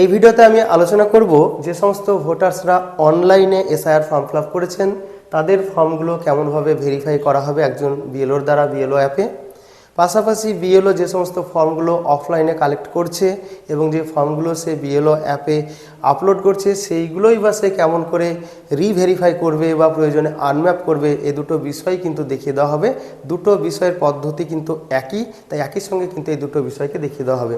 এই ভিডিওতে আমি আলোচনা করব যে সমস্ত ভোটার্সরা অনলাইনে এসআইআর ফর্ম ফিল করেছেন, তাদের ফর্মগুলো কেমনভাবে ভেরিফাই করা হবে একজন বিএলওর দ্বারা বিএলও অ্যাপে পাশাপাশি বিএলও যে সমস্ত ফর্মগুলো অফলাইনে কালেক্ট করছে এবং যে ফর্মগুলো সে বিএলও অ্যাপে আপলোড করছে, সেইগুলোই বা সে কেমন করে রিভেরিফাই করবে বা প্রয়োজনে আনম্যাপ করবে, এ দুটো বিষয় কিন্তু দেখিয়ে দেওয়া হবে। দুটো বিষয়ের পদ্ধতি কিন্তু একই, তাই একই সঙ্গে কিন্তু এই দুটো বিষয়কে দেখিয়ে দেওয়া হবে।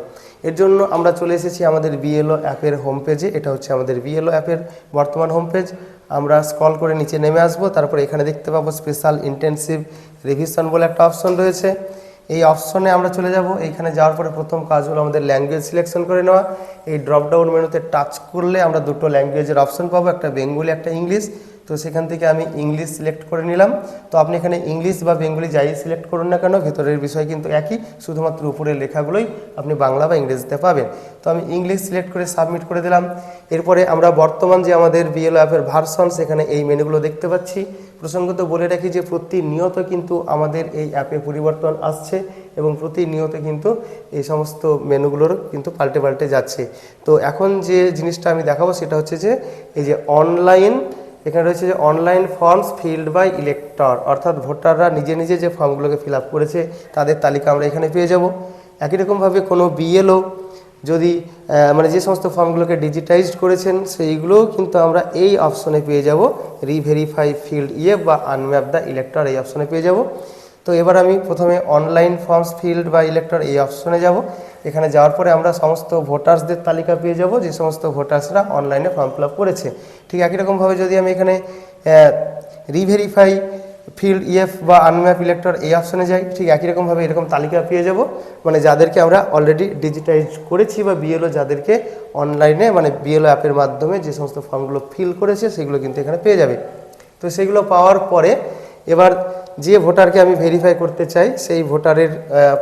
এর জন্য আমরা চলে এসেছি আমাদের বিএলও অ্যাপের হোম পেজে এটা হচ্ছে আমাদের বিএলও অ্যাপের বর্তমান হোম পেজ আমরা স্ক্রল করে নিচে নেমে আসব, তারপর এখানে দেখতে পাবো স্পেশাল ইন্টেনসিভ রিভিশন বলে একটা অপশন রয়েছে। এই অপশনে আমরা চলে যাব। এইখানে যাওয়ার পরে প্রথম কাজ হলো আমাদের ল্যাঙ্গুয়েজ সিলেকশন করে নেওয়া। এই ড্রপডাউন মেনুতে টাচ করলে আমরা দুটো ল্যাঙ্গুয়েজের অপশন পাবো, একটা বেঙ্গলি, একটা ইংলিশ। তো সেখান থেকে আমি ইংলিশ সিলেক্ট করে নিলাম। তো আপনি এখানে ইংলিশ বা বেঙ্গলি যাই সিলেক্ট করুন না কেন, ভেতরের বিষয় কিন্তু একই, শুধুমাত্র উপরের লেখাগুলোই আপনি বাংলা বা ইংরেজিতে পাবেন। তো আমি ইংলিশ সিলেক্ট করে সাবমিট করে দিলাম। এরপরে আমরা বর্তমান যে আমাদের বিএলও অ্যাপের ভার্সন সেখানে এই মেনুগুলো দেখতে পাচ্ছি। প্রসঙ্গত বলে রাখি যে প্রতিনিয়ত কিন্তু আমাদের এই অ্যাপে পরিবর্তন আসছে এবং প্রতিনিয়ত কিন্তু এই সমস্ত মেনুগুলোর কিন্তু পাল্টে পাল্টে যাচ্ছে। তো এখন যে জিনিসটা আমি দেখাবো, সেটা হচ্ছে যে এই যে অনলাইন এখানে রয়েছে যে online forms filled by elector অর্থাৎ ভোটাররা নিজে নিজে যে ফর্মগুলোকে ফিল আপ করেছে, তাদের তালিকা আমরা এখানে পেয়ে যাব। একই রকমভাবে কোনো বিএলও যদি মানে যে সমস্ত ফর্মগুলোকে ডিজিটাইজড করেছেন, সেইগুলোও কিন্তু আমরা এই অপশনে পেয়ে যাব। রিভেরিফাই ফিল্ড ইয়ে বা আনম্যাপ দ্য ইলেক্টর এই অপশনে পেয়ে যাব। তো এবার আমি প্রথমে অনলাইন ফর্মস ফিল্ড বা ইলেক্টর এই অপশনে যাব। এখানে যাওয়ার পরে আমরা সমস্ত ভোটার্সদের তালিকা পেয়ে যাব, যে সমস্ত ভোটার্সরা অনলাইনে ফর্ম ফিল করেছে। ঠিক একই রকমভাবে যদি আমি এখানে রিভেরিফাই ফিল্ড ইএফ বা আনম্যাপ ইলেক্টর এই অপশনে যাই, ঠিক একই রকমভাবে এরকম তালিকা পেয়ে যাব। মানে যাদেরকে আমরা অলরেডি ডিজিটাইজ করেছি বা বিএলও যাদেরকে অনলাইনে মানে বিএলও অ্যাপের মাধ্যমে যে সমস্ত ফর্মগুলো ফিল করেছে, সেগুলো কিন্তু এখানে পেয়ে যাবে। তো সেগুলো পাওয়ার পরে এবার যে ভোটারকে আমি ভেরিফাই করতে চাই, সেই ভোটারের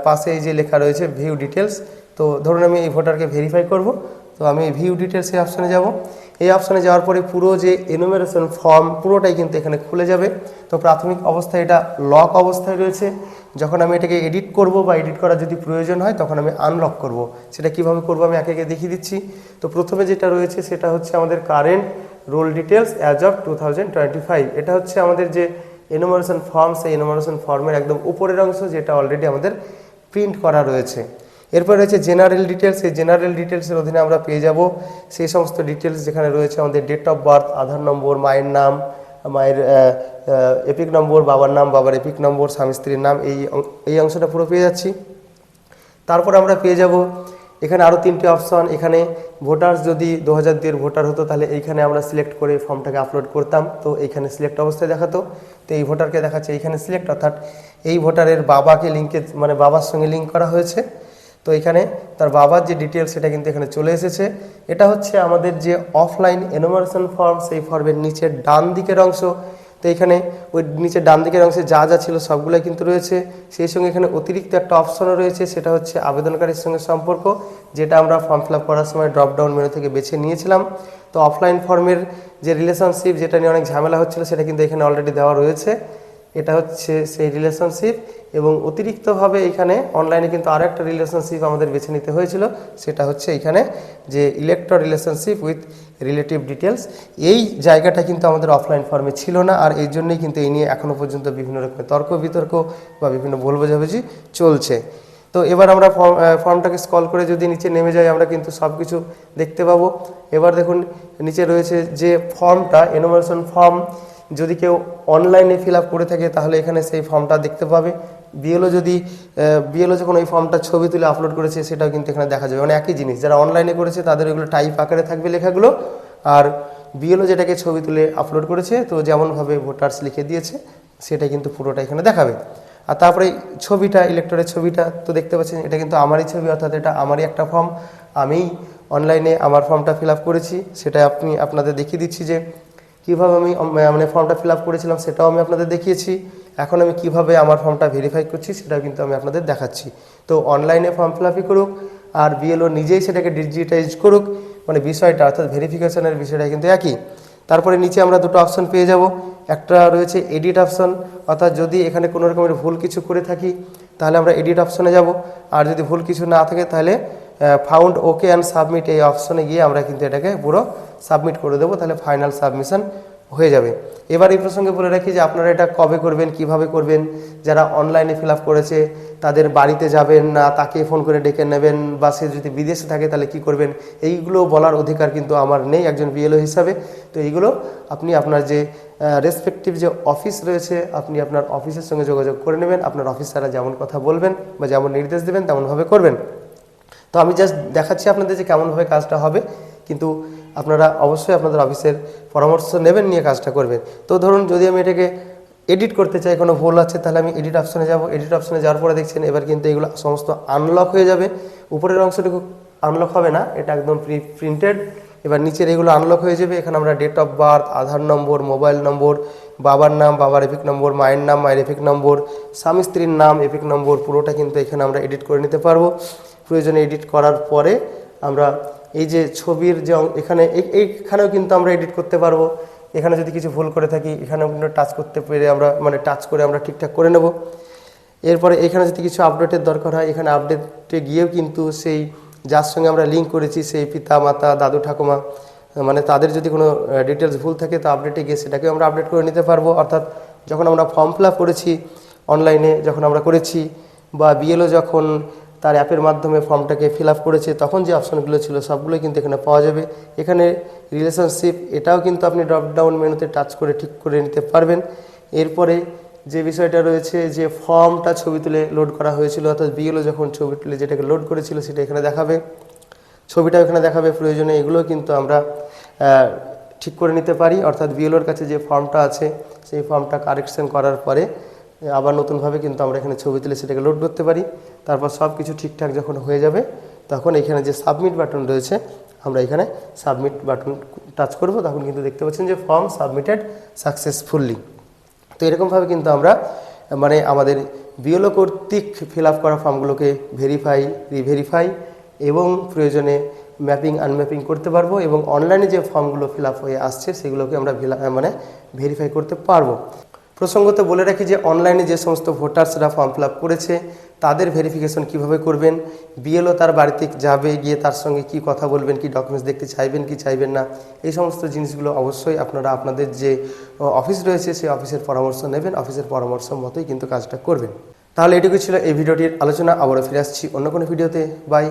পাশে এই যে লেখা রয়েছে ভিউ ডিটেলস তো ধরুন আমি এই ভোটারকে ভেরিফাই করব, তো আমি ভিউ ডিটেলস এই অপশনে যাব। এই অপশনে যাওয়ার পরে পুরো যে এনুমেরেশন ফর্ম পুরোটাই কিন্তু এখানে খুলে যাবে। তো প্রাথমিক অবস্থায় এটা লক অবস্থায় রয়েছে। যখন আমি এটাকে এডিট করব বা এডিট করার যদি প্রয়োজন হয়, তখন আমি আনলক করব। সেটা কীভাবে করব আমি একে একে দেখিয়ে দিচ্ছি। তো প্রথমে যেটা রয়েছে, সেটা হচ্ছে আমাদের current roll details as of to এটা হচ্ছে আমাদের যে এনুমারেশন ফর্ম সেই এনুমারেশন ফর্মের একদম উপরের অংশ যেটা অলরেডি আমাদের প্রিন্ট করা রয়েছে। এরপর রয়েছে জেনারেল ডিটেলস এই জেনারেল ডিটেলসের অধীনে আমরা পেয়ে যাব। সেই সমস্ত ডিটেলস যেখানে রয়েছে আমাদের date of birth Aadhaar number, মায়ের নাম, মায়ের এপিক নম্বর বাবার নাম, বাবার এপিক নম্বর স্বামী, স্ত্রীর নাম, এই এই অংশটা পুরো পেয়ে যাচ্ছি। তারপর আমরা পেয়ে যাব এখানে আরও তিনটে অপশন এখানে ভোটার্স যদি দু হাজার ভোটার হতো, তাহলে এইখানে আমরা সিলেক্ট করে ফর্মটাকে আপলোড করতাম। তো এইখানে সিলেক্ট অবস্থায় দেখাতো। তো এই ভোটারকে দেখাচ্ছে এইখানে সিলেক্ট অর্থাৎ এই ভোটারের বাবাকে লিঙ্কে মানে বাবার সঙ্গে লিঙ্ক করা হয়েছে। তো এখানে তার বাবার যে ডিটেলস সেটা কিন্তু এখানে চলে এসেছে। এটা হচ্ছে আমাদের যে অফলাইন এনোমারেশন ফর্ম সেই ফর্মের নিচের ডান দিকের অংশ। তো এখানে ওই নিচে ডান দিকের অংশে যা যা ছিল সবগুলোই কিন্তু রয়েছে। সেই সঙ্গে এখানে অতিরিক্ত একটা অপশনও রয়েছে, সেটা হচ্ছে আবেদনকারীর সঙ্গে সম্পর্ক, যেটা আমরা ফর্ম ফিল করার সময় ড্রপডাউন মেনু থেকে বেছে নিয়েছিলাম। তো অফলাইন ফর্মের যে রিলেশনশিপ যেটা নিয়ে অনেক ঝামেলা হচ্ছিল, সেটা কিন্তু এখানে অলরেডি দেওয়া রয়েছে। এটা হচ্ছে সেই রিলেশনশিপ এবং অতিরিক্তভাবে এখানে অনলাইনে কিন্তু আরও একটা রিলেশনশিপ আমাদের বেছে নিতে হয়েছিল, সেটা হচ্ছে এখানে যে elector relationship with relative details এই জায়গাটা কিন্তু আমাদের অফলাইন ফর্মে ছিল না, আর এই জন্যই কিন্তু এই নিয়ে এখনও পর্যন্ত বিভিন্ন রকমের তর্ক, বিতর্ক বা বিভিন্ন ভুল বোঝাবুঝি চলছে। তো এবার আমরা ফর্ম ফর্মটাকে স্কল করে যদি নিচে নেমে যাই, আমরা কিন্তু সব কিছু দেখতে পাবো। এবার দেখুন, নিচে রয়েছে যে ফর্মটা এনোমেশন ফর্ম যদি কেউ অনলাইনে ফিল আপ করে থাকে, তাহলে এখানে সেই ফর্মটা দেখতে পাবে। বিএলও যদি বিএলও যখন ওই ফর্মটা ছবি তুলে আপলোড করেছে, সেটাও কিন্তু এখানে দেখা যাবে। মানে একই জিনিস, যারা অনলাইনে করেছে, তাদের ওইগুলো টাইপ আকারে থাকবে লেখাগুলো। আর বিএলও যেটাকে ছবি তুলে আপলোড করেছে, তো যেমনভাবে ভোটার্স লিখে দিয়েছে, সেটা কিন্তু পুরোটা এখানে দেখাবে। আর তারপরে ছবিটা ইলেকটরের ছবিটা, তো দেখতে পাচ্ছেন, এটা কিন্তু আমারই ছবি, অর্থাৎ এটা আমারই একটা ফর্ম আমি অনলাইনে আমার ফর্মটা ফিল আপ করেছি, সেটা আপনি আপনাদের দেখিয়ে দিচ্ছি যে কীভাবে আমি মানে ফর্মটা ফিল আপ করেছিলাম সেটাও আমি আপনাদের দেখিয়েছি। এখন আমি কীভাবে আমার ফর্মটা ভেরিফাই করছি সেটাও কিন্তু আমি আপনাদের দেখাচ্ছি। তো অনলাইনে ফর্ম ফিল আপই করুক, আর বিএলও নিজেই সেটাকে ডিজিটাইজ করুক মানে বিষয়টা, অর্থাৎ ভেরিফিকেশনের বিষয়টা কিন্তু একই। তারপরে নিচে আমরা দুটো অপশন পেয়ে যাব। একটা রয়েছে এডিট অপশন অর্থাৎ যদি এখানে কোনো রকমের ভুল কিছু করে থাকি, তাহলে আমরা এডিট অপশনে যাব। আর যদি ভুল কিছু না থাকে, তাহলে ফাউন্ড ওকে অ্যান্ড সাবমিট এই অপশনে গিয়ে আমরা কিন্তু এটাকে পুরো সাবমিট করে দেবো, তাহলে ফাইনাল সাবমিশন হয়ে যাবে। এবার এই প্রসঙ্গে বলে রাখি যে আপনারা এটা কবে করবেন, কীভাবে করবেন, যারা অনলাইনে ফিল করেছে, তাদের বাড়িতে যাবেন না, তাকে ফোন করে ডেকে নেবেন, বা সে যদি বিদেশে থাকে তাহলে কি করবেন, এইগুলো বলার অধিকার কিন্তু আমার নেই একজন বিএলও হিসাবে। তো এইগুলো আপনি আপনার যে রেসপেক্টিভ যে অফিস রয়েছে, আপনি আপনার অফিসের সঙ্গে যোগাযোগ করে নেবেন, আপনার অফিসাররা যেমন কথা বলবেন বা যেমন নির্দেশ দেবেন, তেমনভাবে করবেন। তো আমি জাস্ট দেখাচ্ছি আপনাদের যে কেমনভাবে কাজটা হবে। কিন্তু আপনারা অবশ্যই আপনাদের অফিসের পরামর্শ নেবেন, নিয়ে কাজটা করবেন। তো ধরুন যদি আমি এটাকে এডিট করতে চাই, কোনো ভুল আছে, তাহলে আমি এডিট অপশনে যাব। এডিট অপশনে যাওয়ার পরে দেখছেন এবার কিন্তু এগুলো সমস্ত আনলক হয়ে যাবে। উপরের অংশটুকু আনলক হবে না, এটা একদম প্রি প্রিন্টেড এবার নিচের এগুলো আনলক হয়ে যাবে। এখানে আমরা date of birth Aadhaar number mobile number বাবার নাম, বাবার এপিক নম্বর মায়ের নাম, মায়ের এপিক নম্বর স্বামী স্ত্রীর নাম এপিক নম্বর পুরোটা কিন্তু এখানে আমরা এডিট করে নিতে পারব। প্রয়োজনে এডিট করার পরে আমরা এই যে ছবির যে এখানে এই- এইখানেও কিন্তু আমরা এডিট করতে পারব। এখানে যদি কিছু ভুল করে থাকি, এখানেও কিন্তু টাচ করতে পেরে আমরা মানে টাচ করে আমরা ঠিকঠাক করে নেব। এরপরে এখানে যদি কিছু আপডেটের দরকার হয়, এখানে আপডেটে গিয়েও কিন্তু সেই, যার সঙ্গে আমরা লিঙ্ক করেছি, সেই পিতা, মাতা, দাদু, ঠাকুমা মানে তাদের যদি কোনো ডিটেলস ভুল থাকে, তো আপডেটে গিয়ে সেটাকেও আমরা আপডেট করে নিতে পারব। অর্থাৎ যখন আমরা ফর্ম ফিল করেছি অনলাইনে যখন আমরা করেছি, বা বিএলও যখন তার অ্যাপের মাধ্যমে ফর্মটাকে ফিল আপ করেছে, তখন যে অপশনগুলো ছিল সবগুলোই কিন্তু এখানে পাওয়া যাবে। এখানে রিলেশনশিপ এটাও কিন্তু আপনি ড্রপ ডাউন মেনুতে টাচ করে ঠিক করে নিতে পারবেন। এরপরে যে বিষয়টা রয়েছে যে ফর্মটা ছবি তুলে লোড করা হয়েছিল, অর্থাৎ বিএলও যখন ছবি তুলে যেটাকে লোড করেছিল সেটা এখানে দেখাবে। ছবিটা এখানে দেখাবে প্রয়োজনে, এগুলো কিন্তু আমরা ঠিক করে নিতে পারি। অর্থাৎ বিএলওর কাছে যে ফর্মটা আছে, সেই ফর্মটা কারেকশন করার পরে, আবার নতুনভাবে কিন্তু আমরা এখানে ছবি তুলে সেটাকে লোড করতে পারি। তারপর সব কিছু ঠিকঠাক যখন হয়ে যাবে, তখন এখানে যে সাবমিট বাটন রয়েছে, আমরা এখানে সাবমিট বাটন টাচ করব। তখন কিন্তু দেখতে পাচ্ছেন যে ফর্ম সাবমিটেড সাকসেসফুলি তো এরকমভাবে কিন্তু আমরা মানে আমাদের বিএলও কর্তৃক ফিল আপ করা ফর্মগুলোকে ভেরিফাই রিভেরিফাই এবং প্রয়োজনে ম্যাপিং আনম্যাপিং করতে পারব এবং অনলাইনে যে ফর্মগুলো ফিল আপ হয়ে আসছে, সেগুলোকে আমরা মানে ভেরিফাই করতে পারব। প্রসঙ্গত বলে রাখি যে অনলাইনে যে সমস্ত ভোটার্সরা ফর্ম ফিল করেছে, তাদের ভেরিফিকেশন কীভাবে করবেন? বিএলও তার বাড়িতে যাবে, গিয়ে তার সঙ্গে কি কথা বলবেন, কি ডকুমেন্টস দেখতে চাইবেন, কি চাইবেন না, এই সমস্ত জিনিসগুলো অবশ্যই আপনারা আপনাদের যে অফিস রয়েছে, সেই অফিসের পরামর্শ নেবেন অফিসের পরামর্শ মতোই কিন্তু কাজটা করবেন। তাহলে এটুকু ছিল এই ভিডিওটির আলোচনা, আবারও ফিরে আসছি অন্য কোনো ভিডিওতে। বাই